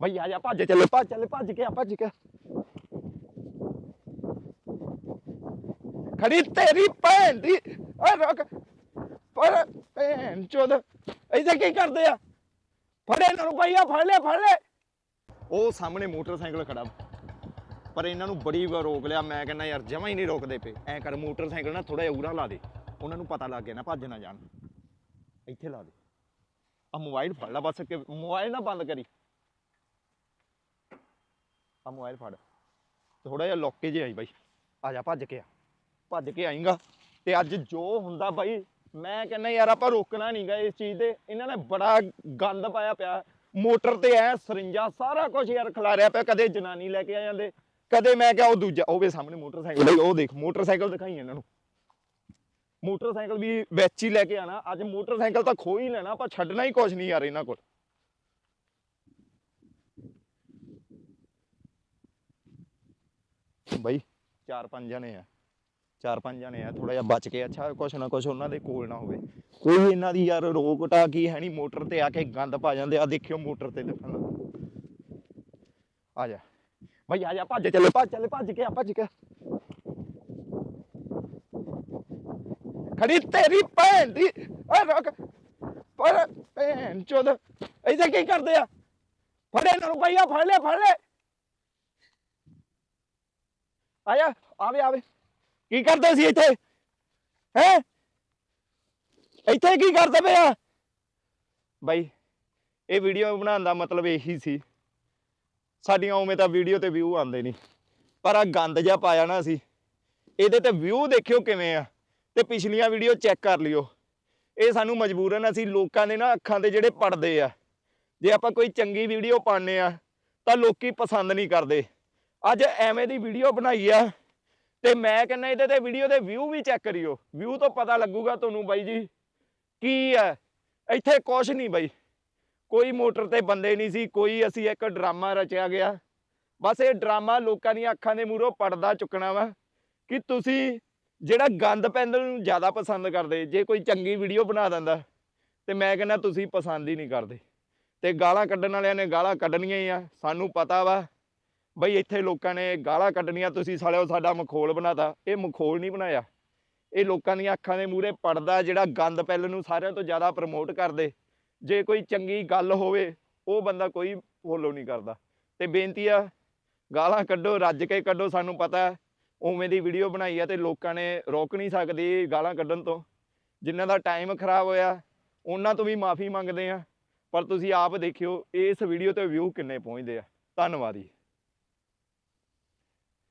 ਬਈ ਆ ਜਾ, ਭੱਜ ਚੱਲੇ ਭੱਜ ਚੱਲੇ, ਭੱਜ ਕੇ ਆ, ਭੱਜ ਕੇ ਖੜੀ ਤੇਰੀ ਭੈਣ ਦੀ, ਓਏ ਰੁਕ। ਪਰ ਭੈਣ ਚੋਦ, ਇੱਥੇ ਕੀ ਕਰਦੇ ਆ? ਫੜੇ ਇਹਨਾਂ ਨੂੰ ਭਈਆ ਫੜ ਲੈ ਫੜ ਲੈ। ਉਹ ਸਾਹਮਣੇ ਮੋਟਰਸਾਈਕਲ ਖੜਾ ਪਰ ਇਹਨਾਂ ਨੂੰ ਬੜੀ ਵਾਰ ਰੋਕ ਲਿਆ, ਮੈਂ ਕਹਿੰਦਾ ਯਾਰ ਜਮਾ ਹੀ ਨਹੀਂ ਰੋਕਦੇ ਪਏ। ਐ ਕਰ, ਮੋਟਰਸਾਈਕਲ ਨਾ ਥੋੜਾ ਜਿਹਾ ਉਰਾ ਲਾ ਦੇ। ਉਹਨਾਂ ਨੂੰ ਪਤਾ ਲੱਗ ਗਿਆ ਨਾ, ਭੱਜ ਨਾ ਜਾਣ। ਇੱਥੇ ਲਾ ਦੇ। ਆ ਮੋਬਾਈਲ ਫੜ ਲੈ ਬਸ, ਕਿ ਮੋਬਾਈਲ ਨਾ ਬੰਦ ਕਰੀ। ਆ ਮੋਬਾਈਲ ਫੜ। ਥੋੜਾ ਜਿਹਾ ਲੋਕੇ ਜੇ ਆਈ ਬਾਈ। ਆ ਜਾ, ਭੱਜ ਕੇ ਆ। ਭੱਜ ਕੇ ਆਏਗਾ। ਤੇ ਅੱਜ ਜੋ ਹੁੰਦਾ ਬਾਈ, ਮੈਂ ਕਹਿੰਦਾ ਯਾਰ ਆਪਾਂ ਰੋਕਣਾ ਨਹੀਂਗਾ ਇਸ ਚੀਜ਼ ਤੇ। ਇਹਨਾਂ ਨੇ ਬੜਾ ਗੰਦ ਪਾਇਆ ਪਿਆ। ਮੋਟਰ ਤੇ ਐ, ਸਰਿੰਜਾ, ਸਾਰਾ ਕੁਝ ਯਾਰ ਖਿਲਾਰਿਆ ਪਿਆ। ਕਦੇ ਜਨਾਨੀ ਲੈ ਕੇ ਆ ਜਾਂਦੇ। ਕਦੇ ਮੈਂ ਕਿਹਾ ਉਹ ਦੂਜਾ, ਉਹ ਵੇ ਸਾਹਮਣੇ ਮੋਟਰਸਾਈਕਲ ਉਹ ਦੇਖ, ਮੋਟਰਸਾਈਕਲ ਦਿਖਾਈ ਇਹਨਾਂ ਨੂੰ। ਮੋਟਰਸਾਈਕਲ ਵੀ ਵਿੱਚ ਹੀ ਲੈ ਕੇ ਆਣਾ। ਅੱਜ ਮੋਟਰਸਾਈਕਲ ਤਾਂ ਖੋ ਹੀ ਲੈਣਾ। ਆਪਾਂ ਛੱਡਣਾ ਹੀ ਕੁਝ ਨਹੀਂ ਯਾਰ ਇਹਨਾਂ ਕੋਲ। ਬਈ। ਚਾਰ ਪੰਜ ਜਣੇ ਆ। ਚਾਰ ਪੰਜ ਜਣੇ ਆ ਥੋੜਾ ਜਿਹਾ ਬਚ ਕੇ ਅੱਛਾ, ਕੁਛ ਨਾ ਕੁਛ ਉਹਨਾਂ ਦੇ ਕੋਲ ਨਾ ਹੋਵੇ। ਕੋਈ ਇਹਨਾਂ ਦੀ ਯਾਰ ਰੋਕ ਟਾ ਕੀ ਹੈ ਨਹੀਂ, ਮੋਟਰ ਤੇ ਆ ਕੇ ਗੰਦ ਪਾ ਜਾਂਦੇ ਆ ਦੇਖਿਓ ਮੋਟਰ ਤੇ ਦੇਖਣ ਆ ਜਾ। ਬਈ, ਆ ਜਾ, ਭੱਜ ਚੱਲੇ ਭੱਜ ਚੱਲੇ, ਭੱਜ ਕੇ ਆ, ਭੱਜ ਕੇ ਖੜੀ ਤੇਰੀ ਭੈਣ ਦੀ, ਓਏ ਰੁਕ। ਪਰ ਭੈਣ ਚੋਦ, ਇੱਥੇ ਕੀ ਕਰਦੇ ਆ? ਫੜੇ ਇਹਨਾਂ ਨੂੰ ਭਈਆ ਫੜ ਲੈ ਫੜ ਲੈ। ਆਇਆ ਆਵੇ ਆਵੇ। ਕੀ ਕਰਦੇ ਸੀ ਇੱਥੇ? ਹੈ? ਇੱਥੇ ਕੀ ਕਰਦੇ ਪਏ ਆ? ਬਾਈ, ਇਹ ਵੀਡੀਓ ਬਣਾਉਣ ਦਾ ਮਤਲਬ ਇਹੀ ਸੀ। ਸਾਡੀਆਂ ਉਵੇਂ ਤਾਂ ਵੀਡੀਓ ਤੇ ਵਿਊ ਆਉਂਦੇ ਨਹੀਂ। ਪਰ ਆ ਗੰਦ ਜਿਹਾ ਪਾਇਆ ਨਾ ਅਸੀਂ। ਇਹਦੇ ਤੇ ਵਿਊ ਦੇਖਿਓ ਕਿਵੇਂ ਆ। ਤੇ ਪਿਛਲੀਆਂ ਵੀਡੀਓ ਚੈੱਕ ਕਰ ਲਿਓ। ਇਹ ਸਾਨੂੰ ਮਜਬੂਰਨ ਅਸੀਂ ਲੋਕਾਂ ਦੇ ਨਾ ਅੱਖਾਂ ਤੇ ਜਿਹੜੇ ਪੜਦੇ ਆ। ਜੇ ਆਪਾਂ ਕੋਈ ਚੰਗੀ ਵੀਡੀਓ ਪਾਉਂਦੇ ਆ, ਤਾਂ ਲੋਕੀ ਪਸੰਦ ਨਹੀਂ ਕਰਦੇ। ਅੱਜ ਐਵੇਂ ਦੀ ਵੀਡੀਓ ਬਣਾਈ ਆ ਤੇ ਮੈਂ ਕਹਿੰਦਾ ਇਹਦੇ ਤੇ ਵੀਡੀਓ ਦੇ ਵਿਊ ਵੀ ਚੈੱਕ ਕਰਿਓ। ਵਿਊ ਤੋਂ ਪਤਾ ਲੱਗੂਗਾ ਤੁਹਾਨੂੰ ਬਾਈ ਜੀ ਕੀ ਹੈ ਇੱਥੇ ਕੁਛ ਨਹੀਂ ਬਾਈ। ਕੋਈ ਮੋਟਰ ਤੇ ਬੰਦੇ ਨਹੀਂ ਸੀ, ਕੋਈ ਅਸੀਂ ਇੱਕ ਡਰਾਮਾ ਰਚਿਆ ਗਿਆ। ਬਸ ਇਹ ਡਰਾਮਾ ਲੋਕਾਂ ਦੀਆਂ ਅੱਖਾਂ ਦੇ ਮੂਹਰੋਂ ਪਰਦਾ ਚੁੱਕਣਾ ਵਾ ਕਿ ਤੁਸੀਂ ਜਿਹੜਾ ਗੰਦ ਪੈਂਦਲ ਨੂੰ ਜ਼ਿਆਦਾ ਪਸੰਦ ਕਰਦੇ, ਜੇ ਕੋਈ ਚੰਗੀ ਵੀਡੀਓ ਬਣਾ ਦਿੰਦਾ, ਤੇ ਮੈਂ ਕਹਿੰਦਾ ਤੁਸੀਂ ਪਸੰਦ ਹੀ ਨਹੀਂ ਕਰਦੇ। ਤੇ ਗਾਲਾਂ ਕੱਢਣ ਵਾਲਿਆਂ ਨੇ ਗਾਲਾਂ ਕੱਢਣੀਆਂ ਹੀ ਆ, ਸਾਨੂੰ ਪਤਾ ਵਾ ਬਈ ਇੱਥੇ ਲੋਕਾਂ ਨੇ ਗਾਲਾਂ ਕੱਢਣੀਆਂ, ਤੁਸੀਂ ਸਾਲਿਓ ਸਾਡਾ ਮਖੌਲ ਬਣਾਤਾ। ਇਹ ਮਖੌਲ ਨਹੀਂ ਬਣਾਇਆ। ਇਹ ਲੋਕਾਂ ਦੀਆਂ ਅੱਖਾਂ ਦੇ ਮੂਹਰੇ ਪੜਦਾ ਜਿਹੜਾ ਗੰਦ ਪੈਲ ਨੂੰ ਸਾਰਿਆਂ ਤੋਂ ਜ਼ਿਆਦਾ ਪ੍ਰਮੋਟ ਕਰਦੇ। ਜੇ ਕੋਈ ਚੰਗੀ ਗੱਲ ਹੋਵੇ, ਉਹ ਬੰਦਾ ਕੋਈ ਫੋਲੋ ਨਹੀਂ ਕਰਦਾ। ਤੇ ਬੇਨਤੀ ਆ, ਗਾਲਾਂ ਕੱਢੋ, ਰੱਜ ਕੇ ਕੱਢੋ, ਸਾਨੂੰ ਪਤਾ ਉਵੇਂ ਦੀ ਵੀਡੀਓ ਬਣਾਈ ਆ ਤੇ ਲੋਕਾਂ ਨੇ ਰੋਕ ਨਹੀਂ ਸਕਦੀ ਗਾਲਾਂ ਕੱਢਣ ਤੋਂ। ਜਿਨ੍ਹਾਂ ਦਾ ਟਾਈਮ ਖਰਾਬ ਹੋਇਆ, ਉਹਨਾਂ ਤੋਂ ਵੀ ਮਾਫੀ ਮੰਗਦੇ ਆ। ਪਰ ਤੁਸੀਂ ਆਪ ਦੇਖਿਓ, ਇਸ ਵੀਡੀਓ ਤੇ ਵਿਊ ਕਿੰਨੇ ਪਹੁੰਚਦੇ ਆ। ਧੰਨਵਾਦ ਜੀ।